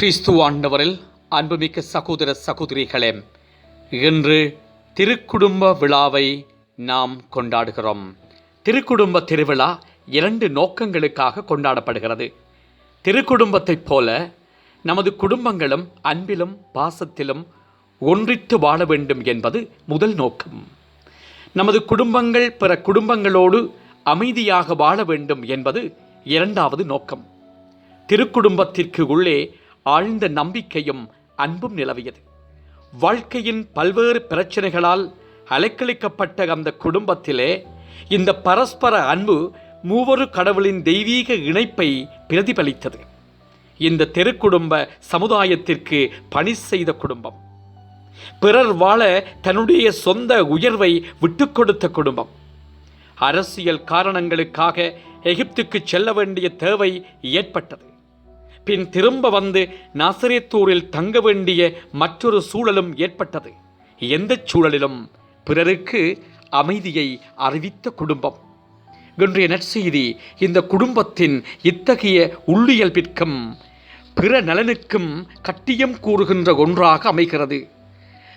கிறிஸ்து ஆண்டவரில் அன்புமிக்க சகோதர சகோதரிகளே இன்று திருக்குடும்ப விழாவை நாம் கொண்டாடுகிறோம். திருக்குடும்ப திருவிழா இரண்டு நோக்கங்களுக்காக கொண்டாடப்படுகிறது. திருக்குடும்பத்தைப் போல நமது குடும்பங்களும் அன்பிலும் பாசத்திலும் ஒன்றித்து வாழ வேண்டும் என்பது முதல் நோக்கம். நமது குடும்பங்கள் பிற குடும்பங்களோடு அமைதியாக வாழ வேண்டும் என்பது இரண்டாவது நோக்கம். திருக்குடும்பத்திற்கு உள்ளே ஆழ்ந்த நம்பிக்கையும் அன்பும் நிலவியது. வாழ்க்கையின் பல்வேறு பிரச்சனைகளால் அலைக்கழிக்கப்பட்ட அந்த குடும்பத்திலே இந்த பரஸ்பர அன்பு மூவொரு கடவுளின் தெய்வீக இணைப்பை பிரதிபலித்தது. இந்த தெருக்குடும்ப சமுதாயத்திற்கு பணி செய்த குடும்பம். பிறர் வாழ தன்னுடைய சொந்த உயர்வை விட்டுக்கொடுத்த குடும்பம். அரசியல் காரணங்களுக்காக எகிப்துக்கு செல்ல வேண்டிய தேவை ஏற்பட்டது. பின் திரும்ப வந்து நாசரித்தூரில் தங்க வேண்டிய மற்றொரு சூழலும் ஏற்பட்டது. எந்த சூழலிலும் பிறருக்கு அமைதியை அறிவித்த குடும்பம். இன்றைய நற்செய்தி இந்த குடும்பத்தின் இத்தகைய உள்ளியல்பிற்கும் பிற நலனுக்கும் கட்டியம் கூறுகின்ற ஒன்றாக அமைகிறது.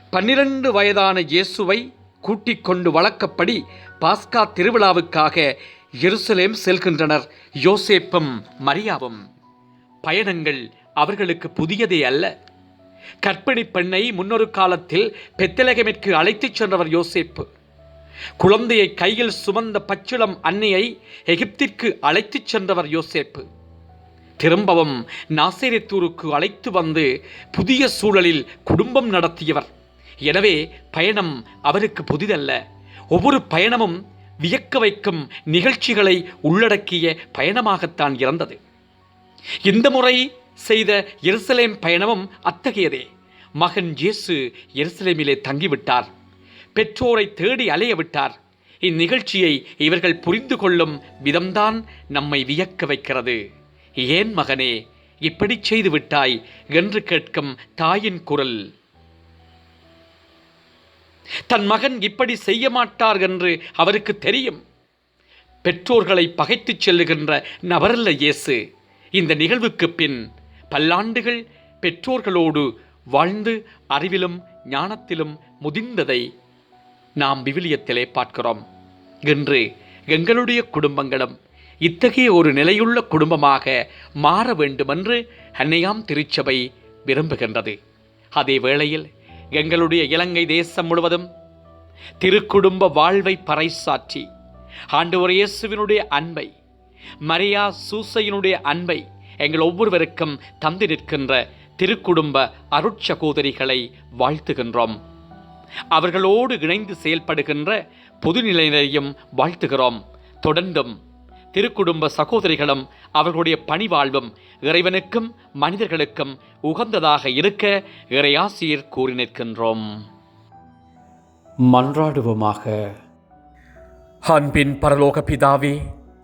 பன்னிரண்டு வயதான இயேசுவை கூட்டிக் கொண்டு வழக்கப்படி பாஸ்கா திருவிழாவுக்காக எருசலேம் செல்கின்றனர் யோசேப்பும் மரியாவும். பயணங்கள் அவர்களுக்கு புதியதே அல்ல. கற்பிணி பெண்ணை முன்னொரு காலத்தில் பெத்தலகமிற்கு அழைத்துச் சென்றவர் யோசேப்பு. குழந்தையை கையில் சுமந்த பச்சிளம் அன்னையை எகிப்திற்கு அழைத்துச் சென்றவர் யோசேப்பு. திரும்பவும் நாசேரத்தூருக்கு அழைத்து வந்து புதிய சூழலில் குடும்பம் நடத்தியவர். எனவே பயணம் அவருக்கு புதிதல்ல. ஒவ்வொரு பயணமும் வியக்க வைக்கும் நிகழ்ச்சிகளை உள்ளடக்கிய பயணமாகத்தான் இருந்தது. இந்த முறை செய்த எருசலேம் பயணமும் அத்தகையதே. மகன் இயேசு எருசலேமிலே தங்கிவிட்டார். பெற்றோரை தேடி அலைய விட்டார். இந்நிகழ்ச்சியை இவர்கள் புரிந்து கொள்ளும் விதம்தான் நம்மை வியக்க வைக்கிறது. ஏன் மகனே இப்படி செய்து விட்டாய் என்று கேட்கும் தாயின் குரல். தன் மகன் இப்படி செய்ய மாட்டார் என்று அவருக்கு தெரியும். பெற்றோர்களை பகைத்துச் செல்லுகின்ற நபரல்ல இயேசு. இந்த நிகழ்வுக்கு பின் பல்லாண்டுகள் பெற்றோர்களோடு வாழ்ந்து அறிவிலும் ஞானத்திலும் முதிர்ந்ததை நாம் விவிலியத்திலே பார்க்கிறோம். இன்று எங்களுடைய குடும்பங்களும் இத்தகைய ஒரு நிலையுள்ள குடும்பமாக மாற வேண்டுமென்று அன்னையாம் திருச்சபை விரும்புகின்றது. அதே வேளையில் எங்களுடைய இலங்கை தேசம் முழுவதும் திருக்குடும்ப வாழ்வை பறைசாற்றி ஆண்டவர் இயேசுவினுடைய அன்பை மரியா சூசையினுடைய அன்பை எங்கள் ஒவ்வொருவருக்கும் தந்து நிற்கின்ற திருக்குடும்ப அருட்சகோதரிகளை வாழ்த்துகின்றோம். அவர்களோடு இணைந்து செயல்படுகின்ற பொதுநிலையினையும் வாழ்த்துகிறோம். தொடர்ந்தும் திருக்குடும்ப சகோதரிகளும் அவர்களுடைய பணிவாழ்வும் இறைவனுக்கும் மனிதர்களுக்கும் உகந்ததாக இருக்க இறையாசியர் கூறி நிற்கின்றோம். மன்றாடுவோமாக. அன்பின் பரலோக பிதாவே